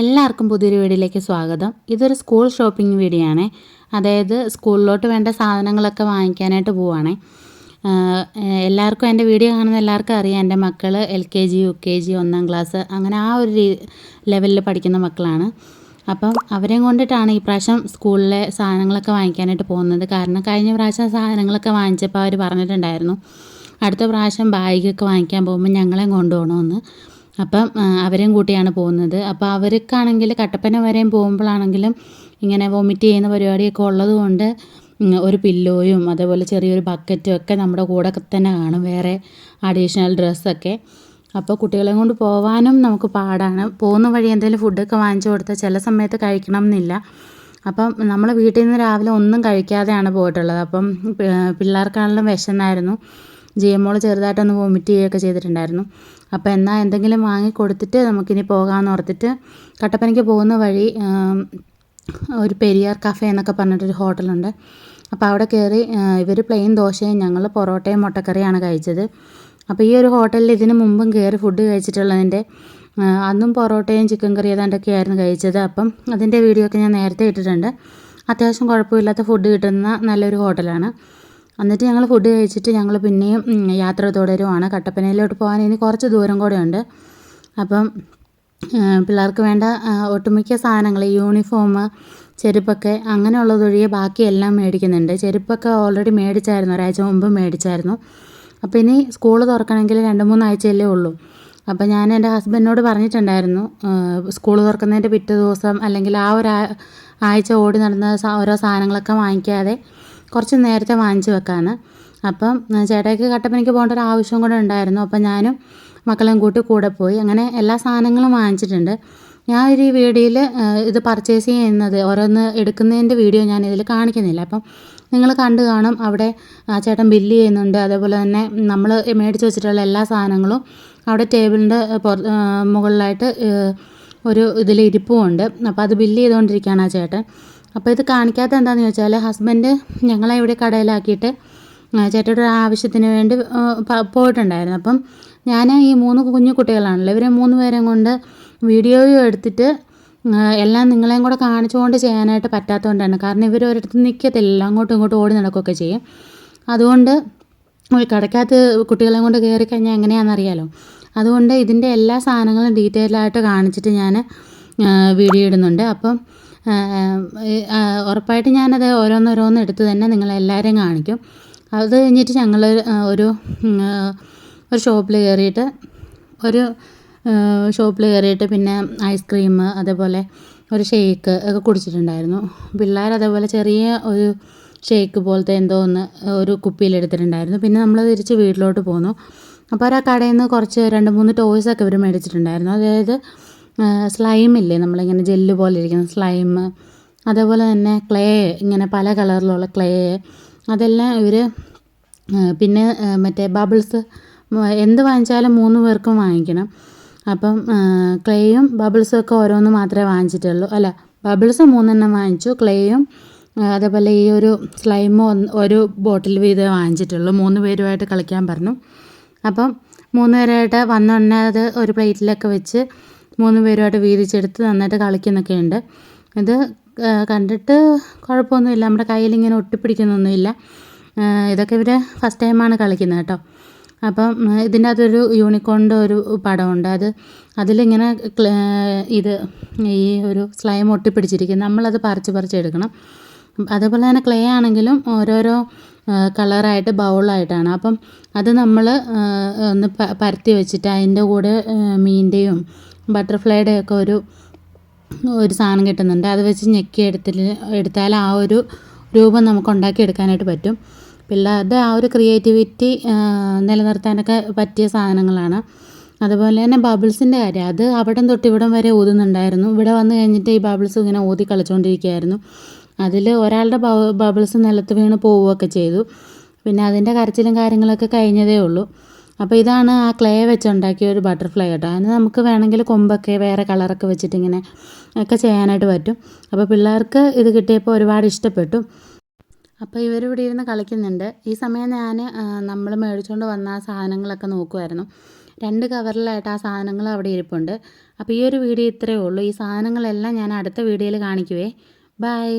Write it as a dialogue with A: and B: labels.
A: എല്ലാവർക്കും പുതിയൊരു വീഡിയോയിലേക്ക് സ്വാഗതം. ഇതൊരു സ്കൂൾ ഷോപ്പിംഗ് വീഡിയോ ആണ്. അതായത് സ്കൂളിലോട്ട് വേണ്ട സാധനങ്ങളൊക്കെ വാങ്ങിക്കാനായിട്ട് പോവുകയാണേ എല്ലാവർക്കും എന്റെ വീഡിയോ കാണുന്ന എല്ലാവർക്കും അറിയാം. എന്റെ മക്കൾ L K G U K G ഒന്നാം ക്ലാസ് അങ്ങനെ ആ ഒരു ലെവലിൽ പഠിക്കുന്ന മക്കളാണ്. അപ്പം അവരെയും കൊണ്ടിട്ടാണ് ഈ പ്രാവശ്യം സ്കൂളിലെ സാധനങ്ങളൊക്കെ വാങ്ങിക്കാനായിട്ട് പോകുന്നത്. കാരണം കഴിഞ്ഞ പ്രാവശ്യം സാധനങ്ങളൊക്കെ വാങ്ങിച്ചപ്പോൾ അവർ പറഞ്ഞിട്ടുണ്ടായിരുന്നു അടുത്ത പ്രാവശ്യം ബാഗൊക്കെ വാങ്ങിക്കാൻ പോകുമ്പോൾ ഞങ്ങളെയും കൊണ്ടുപോകണമെന്ന്. അപ്പം അവരെയും കൂട്ടിയാണ് പോകുന്നത്. അപ്പോൾ അവർക്കാണെങ്കിൽ കട്ടപ്പന വരെയും പോകുമ്പോഴാണെങ്കിലും ഇങ്ങനെ വോമിറ്റ് ചെയ്യുന്ന പരിപാടിയൊക്കെ ഉള്ളത് കൊണ്ട് ഒരു പില്ലോയും അതേപോലെ ചെറിയൊരു ബക്കറ്റും ഒക്കെ നമ്മുടെ കൂടെ തന്നെ കാണും. വേറെ അഡീഷണൽ ഡ്രസ്സൊക്കെ അപ്പോൾ കുട്ടികളെയും കൊണ്ട് പോകാനും നമുക്ക് പാടാണ്. പോകുന്ന വഴി എന്തെങ്കിലും ഫുഡൊക്കെ വാങ്ങിച്ചു കൊടുത്താൽ ചില സമയത്ത് കഴിക്കണം എന്നില്ല. അപ്പം നമ്മൾ വീട്ടിൽ നിന്ന് രാവിലെ ഒന്നും കഴിക്കാതെയാണ് പോയിട്ടുള്ളത്. അപ്പം പിള്ളേർക്കാണെങ്കിലും വിശന്നായിരുന്നു. ജി എം മോൾ ചെറുതായിട്ടൊന്ന് വൊമിറ്റ് ചെയ്യുകയൊക്കെ ചെയ്തിട്ടുണ്ടായിരുന്നു. അപ്പോൾ എന്നാൽ എന്തെങ്കിലും വാങ്ങി കൊടുത്തിട്ട് നമുക്കിനി പോകാമെന്ന് ഓർത്തിട്ട് കട്ടപ്പനയ്ക്ക് പോകുന്ന വഴി ഒരു പെരിയാർ കഫേ എന്നൊക്കെ പറഞ്ഞിട്ടൊരു ഹോട്ടലുണ്ട്. അപ്പോൾ അവിടെ കയറി ഇവർ പ്ലെയിൻ ദോശയും ഞങ്ങൾ പൊറോട്ടയും മുട്ടക്കറിയാണ് കഴിച്ചത്. അപ്പോൾ ഈ ഒരു ഹോട്ടലിൽ ഇതിന് മുമ്പും കയറി ഫുഡ് കഴിച്ചിട്ടുള്ളതിന്റെ അന്നും പൊറോട്ടയും ചിക്കൻ കറി ഏതാണ്ടൊക്കെ ആയിരുന്നു കഴിച്ചത്. അപ്പം അതിന്റെ വീഡിയോ ഒക്കെ ഞാൻ നേരത്തെ ഇട്ടിട്ടുണ്ട്. അത്യാവശ്യം കുഴപ്പമില്ലാത്ത ഫുഡ് കിട്ടുന്ന നല്ലൊരു ഹോട്ടലാണ്. എന്നിട്ട് ഞങ്ങൾ ഫുഡ് കഴിച്ചിട്ട് ഞങ്ങൾ പിന്നെയും യാത്ര തുടരുവാണ്. കട്ടപ്പനയിലോട്ട് പോകാൻ ഇനി കുറച്ച് ദൂരം കൂടെ ഉണ്ട്. അപ്പം പിള്ളേർക്ക് വേണ്ട ഒട്ടുമിക്ക സാധനങ്ങൾ യൂണിഫോം ചെരുപ്പൊക്കെ അങ്ങനെയുള്ളതൊഴികെ ബാക്കിയെല്ലാം മേടിക്കുന്നുണ്ട്. ചെരുപ്പൊക്കെ ഓൾറെഡി മേടിച്ചായിരുന്നു ഒരാഴ്ച മുമ്പ് മേടിച്ചായിരുന്നു. അപ്പോൾ ഇനി സ്കൂൾ തുറക്കണമെങ്കിൽ രണ്ട് മൂന്നാഴ്ചയല്ലേ ഉള്ളൂ. അപ്പോൾ ഞാൻ എന്റെ ഹസ്ബൻഡിനോട് പറഞ്ഞിട്ടുണ്ടായിരുന്നു സ്കൂൾ തുറക്കുന്നതിന്റെ പിറ്റേ ദിവസം അല്ലെങ്കിൽ ആ ഒരു ആഴ്ച ഓടി നടന്ന ഓരോ സാധനങ്ങളൊക്കെ വാങ്ങിക്കാതെ കുറച്ച് നേരത്തെ വാങ്ങിച്ച് വെക്കാമെന്ന് അപ്പം ചേട്ടായിക്ക് കട്ടപ്പനയ്ക്ക് പോകേണ്ട ഒരു ആവശ്യം കൂടെ ഉണ്ടായിരുന്നു. അപ്പം ഞാനും മക്കളെയും കൂട്ടി കൂടെ പോയി. അങ്ങനെ എല്ലാ സാധനങ്ങളും വാങ്ങിച്ചിട്ടുണ്ട്. ഞാൻ ഒരു വീഡിയോയിൽ ഇത് പർച്ചേസ് ചെയ്യുന്നത് ഓരോന്ന് എടുക്കുന്നതിന്റെ വീഡിയോ ഞാൻ ഇതിൽ കാണിക്കുന്നില്ല. അപ്പം നിങ്ങൾ കണ്ടു കാണും. അവിടെ ആ ചേട്ടൻ ബില്ല് ചെയ്യുന്നുണ്ട്. അതേപോലെ തന്നെ നമ്മൾ മേടിച്ച് വെച്ചിട്ടുള്ള എല്ലാ സാധനങ്ങളും അവിടെ ടേബിളിന്റെ പുറ- മുകളിലായിട്ട് ഒരു ഇതിൽ ഇരിപ്പുമുണ്ട് അപ്പോൾ അത് ബില്ല് ചെയ്തുകൊണ്ടിരിക്കുകയാണ് ആ ചേട്ടൻ. അപ്പോൾ ഇത് കാണിക്കാത്ത എന്താണെന്ന് ചോദിച്ചാൽ ഹസ്ബൻഡ് ഞങ്ങളെ ഇവിടെ കടയിലാക്കിയിട്ട് ചേട്ടയുടെ ആവശ്യത്തിന് വേണ്ടി പോയിട്ടുണ്ടായിരുന്നു. അപ്പം ഞാൻ ഈ മൂന്ന് കുഞ്ഞു കുട്ടികളാണല്ലോ. ഇവരെ മൂന്ന് പേരെയും കൊണ്ട് വീഡിയോയും എടുത്തിട്ട് എല്ലാം നിങ്ങളെയും കൂടെ കാണിച്ചുകൊണ്ട് ചെയ്യാനായിട്ട് പറ്റാത്തതുകൊണ്ടാണ് കാരണം ഇവർ ഒരിടത്ത് നിൽക്കത്തില്ല അങ്ങോട്ടും ഇങ്ങോട്ടും ഓടി നടക്കുകയൊക്കെ ചെയ്യും. അതുകൊണ്ട് ഒരു കടക്കകത്ത് കുട്ടികളെ കൊണ്ട് കയറി കഴിഞ്ഞാൽ എങ്ങനെയാണെന്നറിയാലോ. അതുകൊണ്ട് ഇതിന്റെ എല്ലാ സാധനങ്ങളും ഡീറ്റെയിൽ ആയിട്ട് കാണിച്ചിട്ട് ഞാൻ വീഡിയോ ഇടുന്നുണ്ട്. അപ്പം ഉറപ്പായിട്ട് ഞാനത് ഓരോന്നോരോന്ന് എടുത്ത് തന്നെ നിങ്ങളെല്ലാവരെയും കാണിക്കും. അത് കഴിഞ്ഞിട്ട് ഞങ്ങൾ ഒരു ഒരു ഷോപ്പിൽ കയറിയിട്ട് ഒരു ഷോപ്പിൽ കയറിയിട്ട് പിന്നെ ഐസ്ക്രീം അതേപോലെ ഒരു ഷേക്ക് ഒക്കെ കുടിച്ചിട്ടുണ്ടായിരുന്നു. പിള്ളേർ അതേപോലെ ചെറിയ ഒരു ഷേക്ക് പോലത്തെ എന്തോ ഒന്ന് ഒരു കുപ്പിയിൽ എടുത്തിട്ടുണ്ടായിരുന്നു. പിന്നെ നമ്മൾ തിരിച്ച് വീട്ടിലോട്ട് പോന്നു. അപ്പോൾ ആ കടയിൽ നിന്ന് കുറച്ച് രണ്ട് മൂന്ന് ടോയ്സൊക്കെ ഇവർ മേടിച്ചിട്ടുണ്ടായിരുന്നു. അതായത് സ്ലൈം ഇല്ലേ? നമ്മളിങ്ങനെ ജെല്ല് പോലെ ഇരിക്കുന്ന സ്ലൈം അതേപോലെ തന്നെ ക്ലേ ഇങ്ങനെ പല കളറിലുള്ള ക്ലേ അതെല്ലാം ഇവർ പിന്നെ മറ്റേ ബബിൾസ് എന്ത് വാങ്ങിച്ചാലും മൂന്ന് പേർക്കും വാങ്ങിക്കണം. അപ്പം ക്ലേയും ബബിൾസും ഒക്കെ ഓരോന്ന് മാത്രമേ വാങ്ങിച്ചിട്ടുള്ളൂ. അല്ല ബബിൾസ് മൂന്നെണ്ണം വാങ്ങിച്ചു. ക്ലേയും അതേപോലെ ഈ ഒരു സ്ലൈമും ഒരു ബോട്ടിൽ വീതം വാങ്ങിച്ചിട്ടുള്ളൂ. മൂന്ന് പേരുമായിട്ട് കളിക്കാൻ പറഞ്ഞു. അപ്പം മൂന്ന് പേരായിട്ട് വന്നുടനെ അത് ഒരു പ്ലേറ്റിലൊക്കെ വെച്ച് മൂന്ന് പേരുമായിട്ട് വീതിച്ചെടുത്ത് നന്നായിട്ട് കളിക്കുന്നൊക്കെ ഉണ്ട്. ഇത് കണ്ടിട്ട് കുഴപ്പമൊന്നുമില്ല. നമ്മുടെ കയ്യിൽ ഇങ്ങനെ ഒട്ടിപ്പിടിക്കുന്നൊന്നുമില്ല ഇതൊക്കെ ഇവർ ഫസ്റ്റ് ടൈമാണ് കളിക്കുന്നത് കേട്ടോ. അപ്പം ഇതിന്റെ അകത്തൊരു യൂണിക്കോണിന്റെ ഒരു പടമുണ്ട്. അത് അതിലിങ്ങനെ ഇത് ഈ ഒരു സ്ലൈം ഒട്ടിപ്പിടിച്ചിരിക്കും. നമ്മളത് പറിച്ച് പറിച്ച് എടുക്കണം. അതേപോലെ തന്നെ ക്ലേ ആണെങ്കിലും ഓരോരോ കളറായിട്ട് ബൗളായിട്ടാണ് അപ്പം അത് നമ്മൾ ഒന്ന് പരത്തി വെച്ചിട്ട് അതിന്റെ കൂടെ ആ, മീനിന്റെയും ബട്ടർഫ്ലൈയുടെ ഒക്കെ ഒരു ഒരു സാധനം കിട്ടുന്നുണ്ട്. അത് വെച്ച് ഞെക്കി എടുത്തിട്ട് എടുത്താൽ ആ ഒരു രൂപം നമുക്ക് ഉണ്ടാക്കിയെടുക്കാനായിട്ട് പറ്റും. പിള്ളേരുടെ ആ ഒരു ക്രിയേറ്റിവിറ്റി നിലനിർത്താനൊക്കെ പറ്റിയ സാധനങ്ങളാണ്. അതുപോലെ തന്നെ ബബിൾസിന്റെ കാര്യം. അത് അവിടം തൊട്ട് ഇവിടം വരെ ഊതുന്നുണ്ടായിരുന്നു. ഇവിടെ വന്ന് കഴിഞ്ഞിട്ട് ഈ ബബിൾസ് ഇങ്ങനെ ഊതി കളിച്ചുകൊണ്ടിരിക്കുകയായിരുന്നു അതിൽ ഒരാളുടെ ബബിൾസ് നിലത്ത് വീണ് പോവുകയൊക്കെ ചെയ്തു. പിന്നെ അതിന്റെ കരച്ചിലും കാര്യങ്ങളൊക്കെ കഴിഞ്ഞതേ ഉള്ളൂ. അപ്പോൾ ഇതാണ് ആ ക്ലേ വെച്ചുണ്ടാക്കിയ ഒരു ബട്ടർഫ്ലൈ കേട്ടോ. അതിന് നമുക്ക് വേണമെങ്കിൽ കൊമ്പൊക്കെ വേറെ കളറൊക്കെ വെച്ചിട്ട് ഇങ്ങനെ ഒക്കെ ചെയ്യാനായിട്ട് പറ്റും. അപ്പോൾ പിള്ളേർക്ക് ഇത് കിട്ടിയപ്പോൾ ഒരുപാട് ഇഷ്ടപ്പെട്ടു. അപ്പോൾ ഇവരിവിടെ ഇരുന്ന് കളിക്കുന്നുണ്ട്. ഈ സമയം ഞാൻ നമ്മൾ മേടിച്ചുകൊണ്ട് വന്ന ആ സാധനങ്ങളൊക്കെ നോക്കുമായിരുന്നു രണ്ട് കവറിലായിട്ട് ആ സാധനങ്ങൾ അവിടെ ഇരിപ്പുണ്ട്. അപ്പോൾ ഈ ഒരു വീഡിയോ ഇത്രയേ ഉള്ളൂ. ഈ സാധനങ്ങളെല്ലാം ഞാൻ അടുത്ത വീഡിയോയിൽ കാണിക്കുവേ. ബൈ